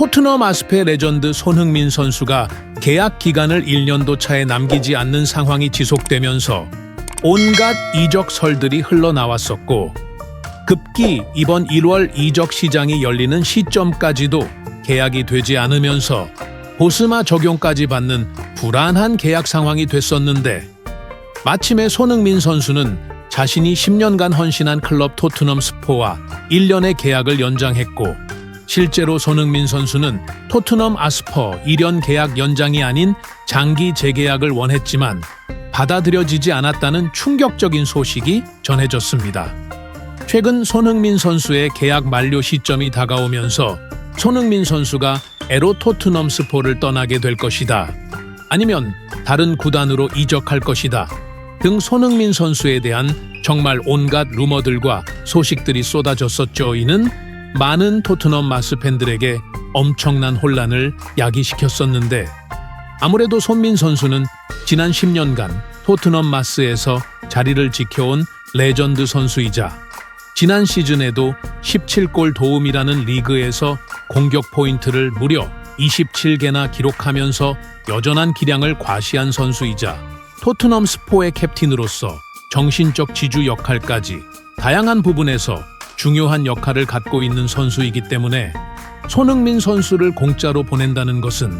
토트넘 아스페 레전드 손흥민 선수가 계약 기간을 1년도 차에 남기지 않는 상황이 지속되면서 온갖 이적 설들이 흘러나왔었고 급기 이번 1월 이적 시장이 열리는 시점까지도 계약이 되지 않으면서 보스마 적용까지 받는 불안한 계약 상황이 됐었는데 마침내 손흥민 선수는 자신이 10년간 헌신한 클럽 토트넘 스포와 1년의 계약을 연장했고 실제로 손흥민 선수는 토트넘 아스퍼 1년 계약 연장이 아닌 장기 재계약을 원했지만 받아들여지지 않았다는 충격적인 소식이 전해졌습니다. 최근 손흥민 선수의 계약 만료 시점이 다가오면서 손흥민 선수가 에로 토트넘 스포를 떠나게 될 것이다. 아니면 다른 구단으로 이적할 것이다. 등 손흥민 선수에 대한 정말 온갖 루머들과 소식들이 쏟아졌었죠. 이는 많은 토트넘 마스 팬들에게 엄청난 혼란을 야기시켰었는데 아무래도 손민 선수는 지난 10년간 토트넘 마스에서 자리를 지켜온 레전드 선수이자 지난 시즌에도 17골 도움이라는 리그에서 공격 포인트를 무려 27개나 기록하면서 여전한 기량을 과시한 선수이자 토트넘 스포의 캡틴으로서 정신적 지주 역할까지 다양한 부분에서 중요한 역할을 갖고 있는 선수이기 때문에 손흥민 선수를 공짜로 보낸다는 것은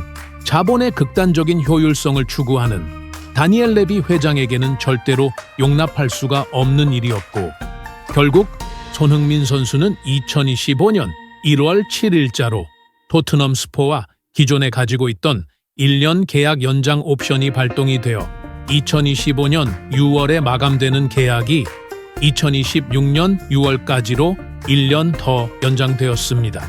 자본의 극단적인 효율성을 추구하는 다니엘 레비 회장에게는 절대로 용납할 수가 없는 일이었고 결국 손흥민 선수는 2025년 1월 7일자로 토트넘 스포와 기존에 가지고 있던 1년 계약 연장 옵션이 발동이 되어 2025년 6월에 마감되는 계약이 2026년 6월까지로 1년 더 연장되었습니다.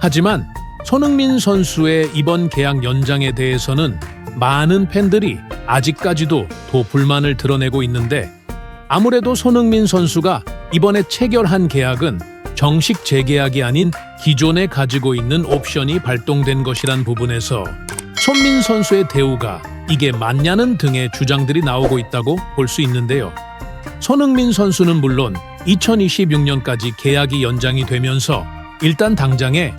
하지만 손흥민 선수의 이번 계약 연장에 대해서는 많은 팬들이 아직까지도 더 불만을 드러내고 있는데 아무래도 손흥민 선수가 이번에 체결한 계약은 정식 재계약이 아닌 기존에 가지고 있는 옵션이 발동된 것이란 부분에서 손민 선수의 대우가 이게 맞냐는 등의 주장들이 나오고 있다고 볼 수 있는데요. 손흥민 선수는 물론 2026년까지 계약이 연장이 되면서 일단 당장에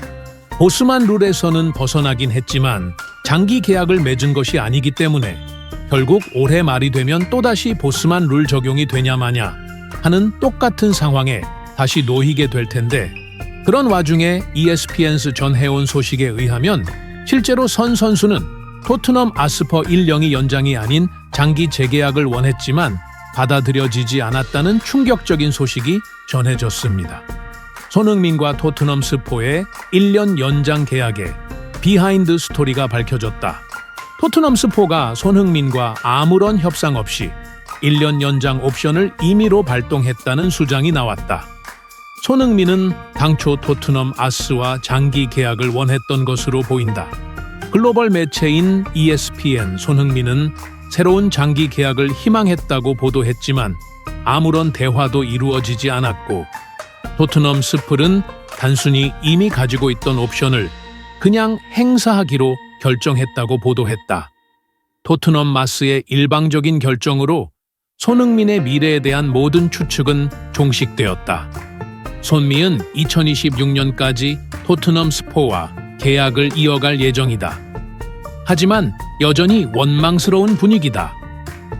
보스만 룰에서는 벗어나긴 했지만 장기 계약을 맺은 것이 아니기 때문에 결국 올해 말이 되면 또다시 보스만 룰 적용이 되냐 마냐 하는 똑같은 상황에 다시 놓이게 될 텐데 그런 와중에 ESPN스 전해온 소식에 의하면 실제로 선 선수는 토트넘 아스퍼 1년이 연장이 아닌 장기 재계약을 원했지만 받아들여지지 않았다는 충격적인 소식이 전해졌습니다. 손흥민과 토트넘 스포의 1년 연장 계약에 비하인드 스토리가 밝혀졌다. 토트넘 스포가 손흥민과 아무런 협상 없이 1년 연장 옵션을 임의로 발동했다는 수장이 나왔다. 손흥민은 당초 토트넘 아스와 장기 계약을 원했던 것으로 보인다. 글로벌 매체인 ESPN 손흥민은 새로운 장기 계약을 희망했다고 보도했지만 아무런 대화도 이루어지지 않았고 토트넘 스플은 단순히 이미 가지고 있던 옵션을 그냥 행사하기로 결정했다고 보도했다. 토트넘 마스의 일방적인 결정으로 손흥민의 미래에 대한 모든 추측은 종식되었다. 손미은 2026년까지 토트넘 스포와 계약을 이어갈 예정이다. 하지만 여전히 원망스러운 분위기다.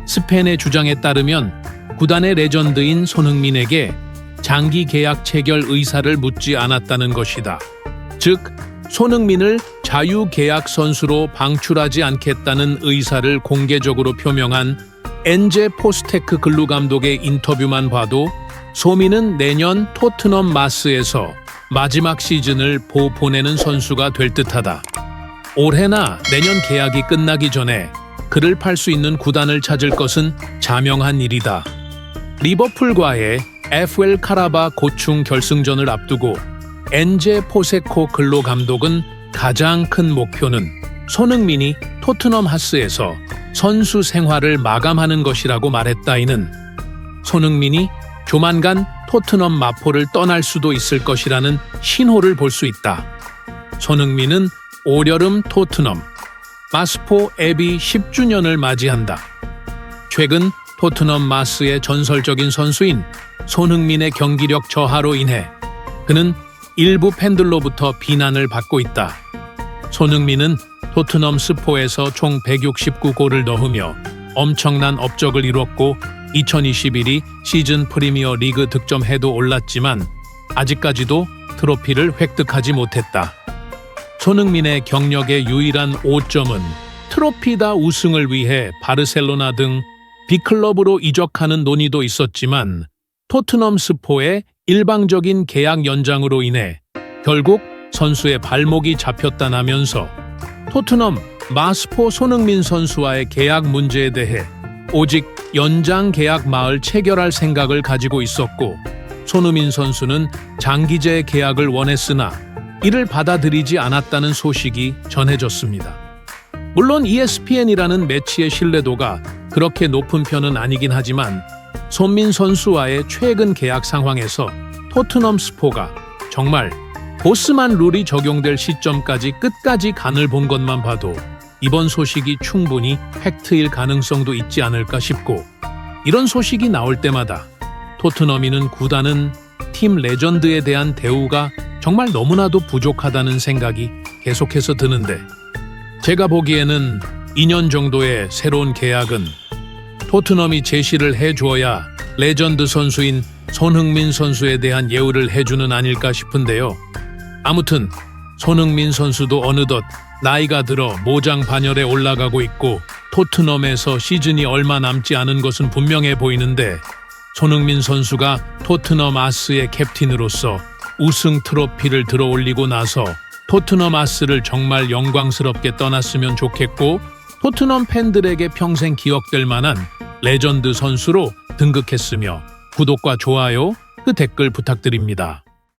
스펜의 주장에 따르면 구단의 레전드인 손흥민에게 장기 계약 체결 의사를 묻지 않았다는 것이다. 즉, 손흥민을 자유 계약 선수로 방출하지 않겠다는 의사를 공개적으로 표명한 엔제 포스테크 근루 감독의 인터뷰만 봐도 소민은 내년 토트넘 마스에서 마지막 시즌을 보 보내는 선수가 될 듯하다. 올해나 내년 계약이 끝나기 전에 그를 팔 수 있는 구단을 찾을 것은 자명한 일이다. 리버풀과의 FL 카라바 고충 결승전을 앞두고 엔제 포세코 근로 감독은 가장 큰 목표는 손흥민이 토트넘 하스에서 선수 생활을 마감하는 것이라고 말했다 이는 손흥민이 조만간 토트넘 마포를 떠날 수도 있을 것이라는 신호를 볼 수 있다. 손흥민은 올여름 토트넘 마스포 앱이 10주년을 맞이한다. 최근 토트넘 마스의 전설적인 선수인 손흥민의 경기력 저하로 인해 그는 일부 팬들로부터 비난을 받고 있다. 손흥민은 토트넘 스포에서 총 169골을 넣으며 엄청난 업적을 이뤘고 2021이 시즌 프리미어 리그 득점해도 올랐지만 아직까지도 트로피를 획득하지 못했다. 손흥민의 경력의 유일한 오점은 트로피다 우승을 위해 바르셀로나 등 빅클럽으로 이적하는 논의도 있었지만 토트넘 스포의 일방적인 계약 연장으로 인해 결국 선수의 발목이 잡혔다나면서 토트넘 마스포 손흥민 선수와의 계약 문제에 대해 오직 연장 계약 마을 체결할 생각을 가지고 있었고 손흥민 선수는 장기제 계약을 원했으나 이를 받아들이지 않았다는 소식이 전해졌습니다. 물론 ESPN이라는 매치의 신뢰도가 그렇게 높은 편은 아니긴 하지만 손민 선수와의 최근 계약 상황에서 토트넘 스포가 정말 보스만 룰이 적용될 시점까지 끝까지 간을 본 것만 봐도 이번 소식이 충분히 팩트일 가능성도 있지 않을까 싶고 이런 소식이 나올 때마다 토트넘이는 구단은 팀 레전드에 대한 대우가 정말 너무나도 부족하다는 생각이 계속해서 드는데 제가 보기에는 2년 정도의 새로운 계약은 토트넘이 제시를 해주어야 레전드 선수인 손흥민 선수에 대한 예우를 해주는 아닐까 싶은데요. 아무튼 손흥민 선수도 어느덧 나이가 들어 모장 반열에 올라가고 있고 토트넘에서 시즌이 얼마 남지 않은 것은 분명해 보이는데 손흥민 선수가 토트넘 아스의 캡틴으로서 우승 트로피를 들어 올리고 나서 토트넘 아스를 정말 영광스럽게 떠났으면 좋겠고 토트넘 팬들에게 평생 기억될 만한 레전드 선수로 등극했으며 구독과 좋아요, 그 댓글 부탁드립니다.